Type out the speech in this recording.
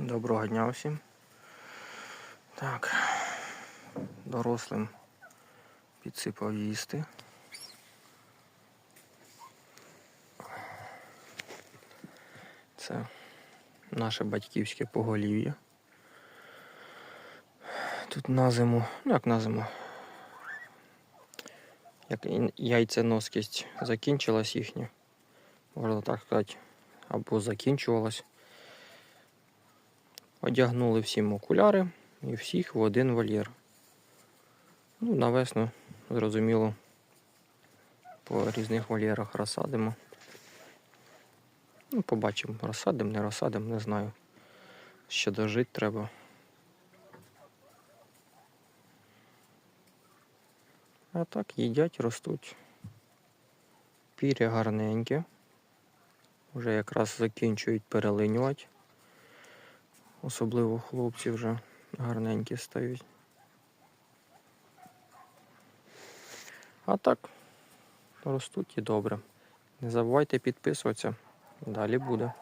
Доброго дня всім. Так, дорослим підсипав їсти. Це наше батьківське поголів'я. Тут на зиму, ну як на зиму, як яйценоскість закінчилась їхня, можна так сказати, або закінчувалась. Одягнули всім окуляри і всіх в один вольєр. Ну, на весну, зрозуміло, по різних вольєрах розсадимо. Ну, побачимо, розсадимо, не розсадимо, не знаю. Ще дожити треба. А так їдять, ростуть. Піря гарненьке. Вже якраз закінчують перелинювати. Особливо хлопці вже гарненькі стають. А так, ростуть і добре. Не забувайте підписуватися. Далі буде.